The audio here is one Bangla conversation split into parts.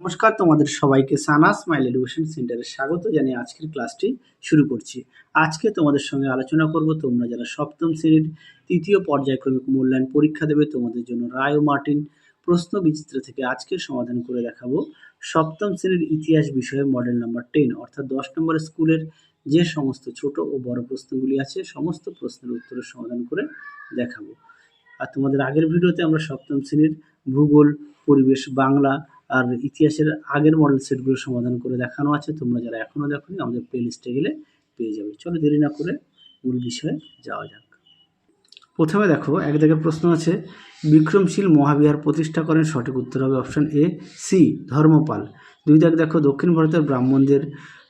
নমস্কার, তোমাদের সবাইকে সানা স্মাইল এডুকেশন সেন্টারে স্বাগত জানিয়ে আজকের ক্লাসটি শুরু করছি। আজকে তোমাদের সঙ্গে আলোচনা করব, তোমরা যারা সপ্তম শ্রেণির তৃতীয় পর্যায়ক্রমিক মূল্যায়ন পরীক্ষা দেবে, তোমাদের জন্য রায় মার্টিন প্রশ্ন বিচিত্র থেকে আজকের সমাধান করে দেখাবো। সপ্তম শ্রেণির ইতিহাস বিষয়ে মডেল নাম্বার টেন অর্থাৎ দশ নম্বর স্কুলের যে সমস্ত ছোট ও বড় প্রশ্নগুলি আছে, সমস্ত প্রশ্নের উত্তরের সমাধান করে দেখাবো। আর তোমাদের আগের ভিডিওতে আমরা সপ্তম শ্রেণির ভূগোল, পরিবেশ, বাংলা আর ইতিহাসের আগের মডেল সেটগুলো সমাধান করে দেখানো আছে। তোমরা যারা এখনও দেখোনি, আমাদের প্লে লিস্টে গেলে পেয়ে যাবে। চলো দেরি না করে মূল বিষয়ে যাওয়া যাক। প্রথমে দেখো, এক জায়গায় প্রশ্ন আছে, বিক্রমশীল মহাবিহার প্রতিষ্ঠা করেন, সঠিক উত্তর হবে অপশন এ সি ধর্মপাল। দুই দাগ দেখো, দক্ষিণ ভারতের ব্রাহ্মণদের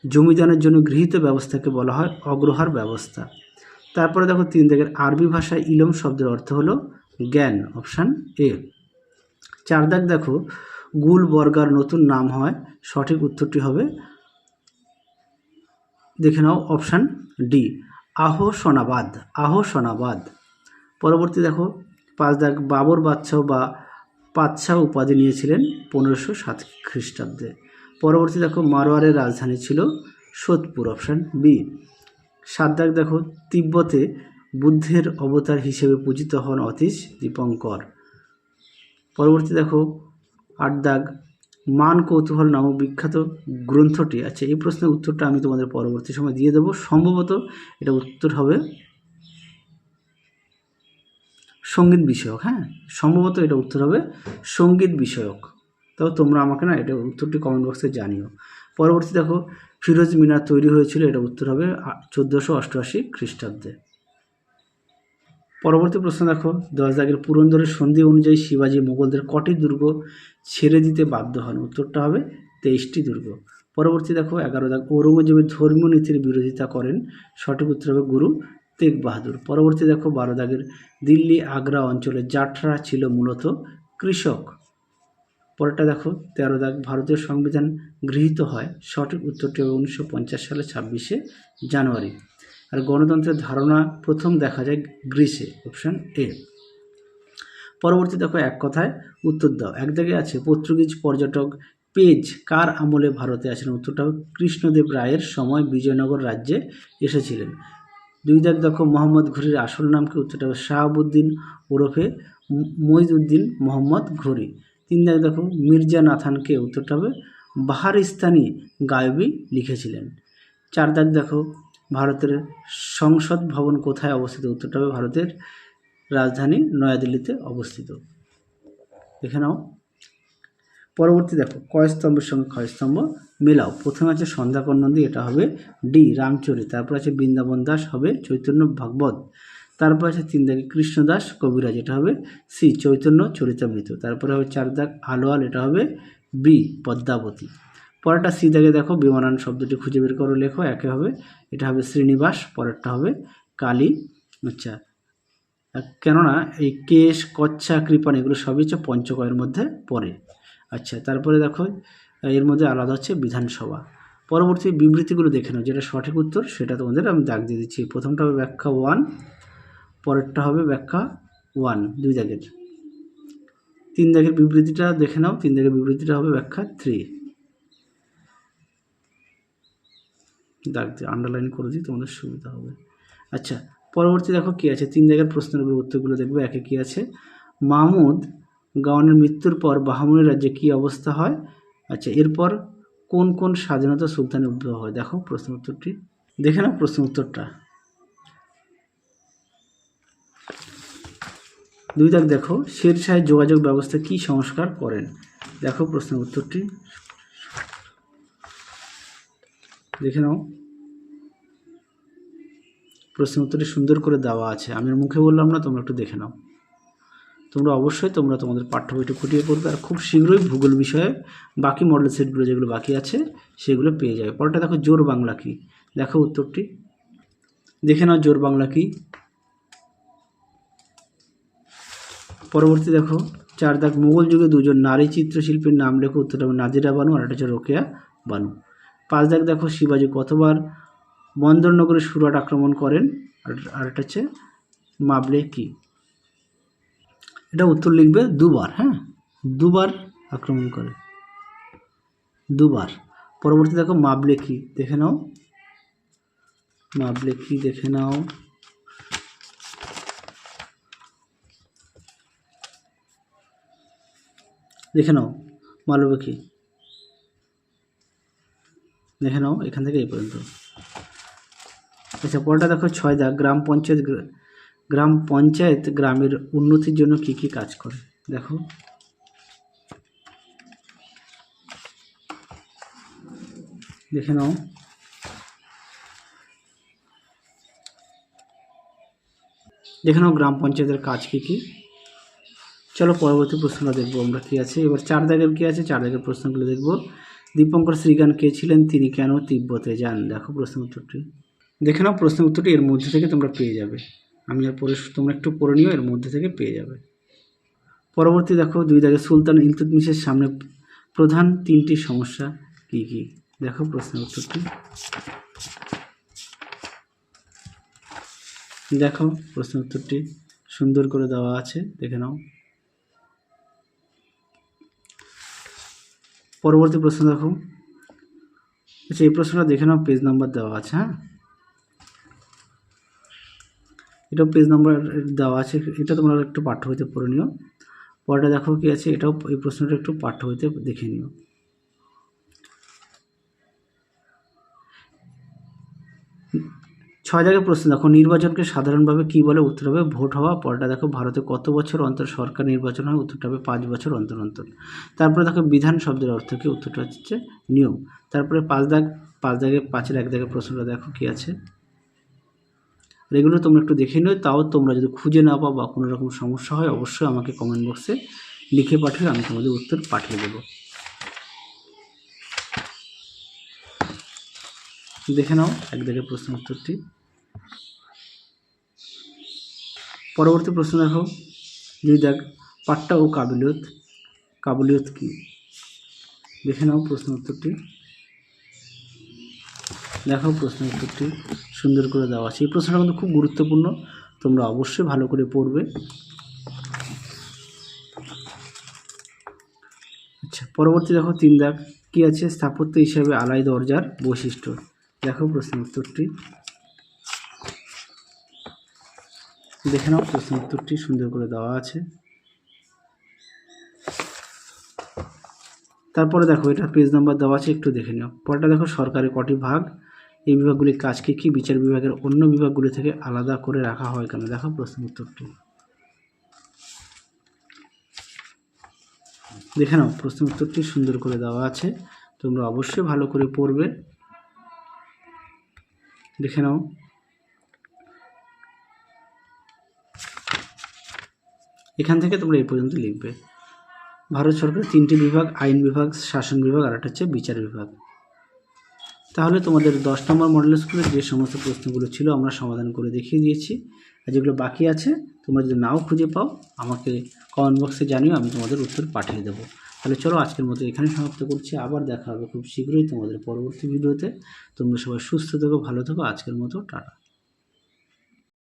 জমিদানের জন্য গৃহীত ব্যবস্থাকে বলা হয় অগ্রহার ব্যবস্থা। তারপরে দেখো, তিন দাগের আরবি ভাষায় ইলম শব্দের অর্থ হলো জ্ঞান অপশান এ চার দাগ দেখো গুল বর্গার নতুন নাম হয়, সঠিক উত্তরটি হবে, দেখে নাও অপশান ডি, আহ সোনাবাদ আহ সোনাবাদ। পরবর্তী দেখো, পাঁচ দাগ বাবর বাদশাহ বা পাতশাহ উপাধি নিয়েছিলেন পনেরোশো সাত খ্রিস্টাব্দে। পরবর্তী দেখো, মারোয়ারের রাজধানী ছিল সোদপুর, অপশান বি। সাত দাগ দেখো, তিব্বতে বুদ্ধের অবতার হিসেবে পূজিত হন অতীশ দীপঙ্কর। পরবর্তী দেখো আট দাগ মান কৌতূহল নামক বিখ্যাত গ্রন্থটি আচ্ছা এই প্রশ্নের উত্তরটা আমি তোমাদের পরবর্তী সময় দিয়ে দেবো। সম্ভবত এটা উত্তর হবে সংগীত বিষয়ক হ্যাঁ? সম্ভবত এটা উত্তর হবে সংগীত বিষয়ক। তাও তোমরা আমাকে না এটা উত্তরটি কমেন্ট বক্সে জানিও। পরবর্তী দেখো, ফিরোজ মিনার তৈরি হয়েছিল, এটা উত্তর হবে চোদ্দোশো অষ্টআশি খ্রিস্টাব্দে। পরবর্তী প্রশ্ন দেখো দশ দাগের পুরন্দরের সন্ধি অনুযায়ী শিবাজি মোগলদের কটি দুর্গ ছেড়ে দিতে বাধ্য হন? উত্তরটা হবে তেইশটি দুর্গ। পরবর্তী দেখো, এগারো দাগ ঔরঙ্গজেবের ধর্মীয় নীতির বিরোধিতা করেন। সঠিক উত্তর হবে গুরু তেগ বাহাদুর পরবর্তী দেখো, বারো দাগের দিল্লি আগ্রা অঞ্চলে জাটরা ছিল মূলত কৃষক। পরেরটা দেখো, তেরো দাগ, ভারতীয় সংবিধান গৃহীত হয়। সঠিক উত্তরটি হবে উনিশশো পঞ্চাশ সালে ছাব্বিশে জানুয়ারি। আর গণতন্ত্রের ধারণা প্রথম দেখা যায় গ্রিসে অপশান এ পরবর্তী দেখো এক কথায় উত্তর দাও। এক আছে, পর্তুগিজ পর্যটক পেজ কার আমলে ভারতে আসেন? উত্তরটা কৃষ্ণদেব রায়ের সময় বিজয়নগর রাজ্যে এসেছিলেন। দুই দাগ দেখো, মোহাম্মদ ঘুরির আসল নাম কি? উত্তরটা হবে শাহাবুদ্দিন ওরফে মইজউদ্দিন মোহাম্মদ ঘুরি। তিন দাগ দেখো মির্জা নাথানকে উত্তরটা হবে বাহারিস্তানি গায়বী লিখেছিলেন। চার দাগ দেখো ভারতের সংসদ ভবন কোথায় অবস্থিত? উত্তরটা হবে ভারতের রাজধানী নয়াদিল্লিতে অবস্থিত। এখানেও পরবর্তী দেখো কয় স্তম্ভের সঙ্গে ক্ষয় স্তম্ভ মেলাও। প্রথমে আছে সন্ধ্যাকর নন্দী এটা হবে ডি রামচরি তারপর আছে বৃন্দাবন দাস, হবে চৈতন্য ভাগবত। তারপর আছে তিন দাগে কৃষ্ণদাস কবিরাজ, এটা হবে সি, চৈতন্য চরিতামৃত। তারপরে হবে চার দাগ আলোয়াল, এটা হবে বি, পদ্মাবতী। পরেরটা সি দাগে দেখো, বিমানান শব্দটি খুঁজে বের করো, লেখো, একে হবে, এটা হবে শ্রীনিবাস, পরেরটা হবে কালী আচ্ছা। কেননা এই কেশ, কচ্ছা, কৃপান এগুলো সবই হচ্ছে পঞ্চকয়ের মধ্যে পড়ে। আচ্ছা তারপরে দেখো, এর মধ্যে আলাদা হচ্ছে বিধানসভা। পরবর্তী বিবৃতিগুলো দেখে নাও, যেটা সঠিক উত্তর সেটা তোমাদের আমি দাগ দিয়ে দিচ্ছি। প্রথমটা হবে ব্যাখ্যা ওয়ান, পরেরটা হবে ব্যাখ্যা ওয়ান, দুই দাগের। তিন দাগের বিবৃতিটা দেখে নাও, তিন দাগের বিবৃতিটা হবে ব্যাখ্যা থ্রি। দাগ দিয়ে আন্ডারলাইন করে দিই, তোমাদের সুবিধা হবে। আচ্ছা পরবর্তী দেখো কী আছে? তিন জায়গার প্রশ্নের উপর উত্তরগুলো দেখবে, একে কী আছে? মাহমুদ গাওয়ানের মৃত্যুর পর বাহামুনের রাজ্যে কী অবস্থা হয়? আচ্ছা এরপর কোন কোন স্বাধীনতা সুলতানের উদ্ভব হয়? দেখো প্রশ্ন উত্তরটি। দেখে নাও প্রশ্ন উত্তরটা। দুই দাগ দেখো শের শাহের যোগাযোগ ব্যবস্থা কী সংস্কার করেন? দেখো প্রশ্নের উত্তরটি। দেখে নাও। প্রশ্ন উত্তরটি সুন্দর করে দেওয়া আছে। আমি মুখে বললাম না, তোমরা একটু দেখে নাও। তোমরা অবশ্যই তোমরা তোমাদের পাঠ্য বইটা খুঁটিয়ে পড়বে আর খুব শীঘ্রই ভূগোল বিষয়ে বাকি মডেল সেটগুলো যেগুলো বাকি আছে, সেগুলো পেয়ে যাবে। পরটা দেখো, জোর বাংলা কি? দেখো উত্তরটি। দেখে নাও, জোর বাংলা কি? পরবর্তী দেখো, চার দাগ মুঘল যুগে দুজন নারী চিত্রশিল্পীর নাম লেখো উত্তরটা নাজিরা বানু আর একটা হচ্ছে রোকেয়া বানু। পাঁচ দাগ দেখো শিবাজি কতবার বন্দরনগরে সুরাট আক্রমণ করেন, আর আরেকটা হচ্ছে মাবলে কি? এটা উত্তর লিখবে দুবার হ্যাঁ? দুবার আক্রমণ করে। দুবার। পরবর্তী দেখো মাপলে কি, দেখে নাও। মাপলে কি, দেখে নাও। দেখে নাও মালবে কি? দেখে নাও, এখান থেকে এই পর্যন্ত। আচ্ছা পরটা দেখো ছয় দাগ গ্রাম পঞ্চায়েত গ্রা- গ্রাম পঞ্চায়েত গ্রামের উন্নতির জন্য কি কি কাজ করে? দেখো। দেখে নাও। দেখে নাও গ্রাম পঞ্চায়েতের কাজ কি কি। চলো পরবর্তী প্রশ্নটা দেখব আমরা কি আছে। এবার চার দাগের কি আছে? চার দাগের প্রশ্নগুলো দেখব। দীপঙ্কর শ্রীগান কে ছিলেন, তিনি কেন তিব্বতে যান? দেখো প্রশ্ন উত্তরটি। দেখে নাও প্রশ্ন উত্তরটি, এর মধ্যে থেকে তোমরা পেয়ে যাবে। আমি আর পরে তোমরা একটু পড়ে নিও, এর মধ্যে থেকে পেয়ে যাবে। পরবর্তী দেখো, দুই দাগে সুলতান ইলতুতমিশের সামনে প্রধান তিনটি সমস্যা কি কি? দেখো প্রশ্ন উত্তরটি। দেখো প্রশ্ন উত্তরটি সুন্দর করে দেওয়া আছে, দেখে নাও। পরবর্তী প্রশ্ন দেখো। আচ্ছা এই প্রশ্নটা দেখে নাও পেজ নাম্বার দেওয়া আছে হ্যাঁ? এটাও পেজ নাম্বার দেওয়া আছে, এটা তোমরা একটু পাঠ্য হইতে পড়ে নিও। পরটা দেখো কি আছে, এটাও এই প্রশ্নটা একটু পাঠ্য হইতে দেখে নিও। ছয় জায়গায় প্রশ্ন, দেখো নির্বাচনকে সাধারণভাবে কি বলে উত্তর হবে? ভোট হওয়া পরটা, দেখো ভারতে কত বছর অন্তর সরকার নির্বাচন হয়? উত্তরটা হবে পাঁচ বছর অন্তর অন্তর। তারপরে দেখো বিধান শব্দের অর্থ কি? উত্তরটা হচ্ছে নিয়ম। তারপরে পাঁচ দাগ, পাঁচ দাগে পাঁচের এক দাগে প্রশ্নটা দেখো কি আছে? আর এগুলো তোমরা একটু দেখে নিও, তাও তোমরা যদি খুঁজে না পাও বা কোনো রকম সমস্যা হয়, অবশ্যই আমাকে কমেন্ট বক্সে লিখে পাঠিয়ে আমি তোমাদের উত্তর পাঠিয়ে দেবো। দেখে নাও, এক দাগে প্রশ্ন উত্তরটি। পরবর্তী প্রশ্ন দেখো দুই দাগ পাট্টা ও কাবিলিয়ত, কাবুলিয়ত কি? দেখে নাও প্রশ্ন উত্তরটি। দেখো প্রশ্ন উত্তরটি, সুন্দর করে দেওয়া আছে। এই প্রশ্নটা কিন্তু খুব গুরুত্বপূর্ণ, তোমরা অবশ্যই ভালো করে পড়বে। আচ্ছা পরবর্তী দেখো, তিন দাগ, কি আছে? স্থাপত্য হিসাবে আলাই দরজার বৈশিষ্ট্য। দেখো প্রশ্ন উত্তরটি। দেখে নাও প্রশ্ন উত্তরটি সুন্দর করে দেওয়া আছে। তারপরে দেখো এটা পেজ নাম্বার দেওয়া আছে, একটু দেখে নিও। পরটা দেখো সরকারের কটি ভাগ। এই বিভাগগুলির কাজ কি কি? বিচার বিভাগের অন্য বিভাগগুলি থেকে আলাদা করে রাখা হয় কেন? দেখো প্রশ্ন উত্তরটি। দেখে নাও প্রশ্ন উত্তরটি সুন্দর করে দেওয়া আছে। তোমরা অবশ্যই ভালো করে পড়বে। দেখে নাও। এখান থেকে তোমরা এই পর্যন্ত লিখবে। ভারত সরকারের তিনটি বিভাগ, আইন বিভাগ, শাসন বিভাগ আর একটা হচ্ছে বিচার বিভাগ। তাহলে তোমাদের দশ নম্বর মডেল স্কুলের যে সমস্ত প্রশ্নগুলো ছিল আমরা সমাধান করে দেখিয়ে দিয়েছি। আর যেগুলো বাকি আছে, তোমরা যদি নাও খুঁজে পাও, আমাকে কমেন্ট বক্সে জানিও, আমি তোমাদের উত্তর পাঠিয়ে দেবো। তাহলে চলো আজকের মতো এখানে সমাপ্ত করছি। আবার দেখা হবে খুব শীঘ্রই তোমাদের পরবর্তী ভিডিওতে। তোমরা সবাই সুস্থ থেকো, ভালো থেকো। আজকের মতো টাটা।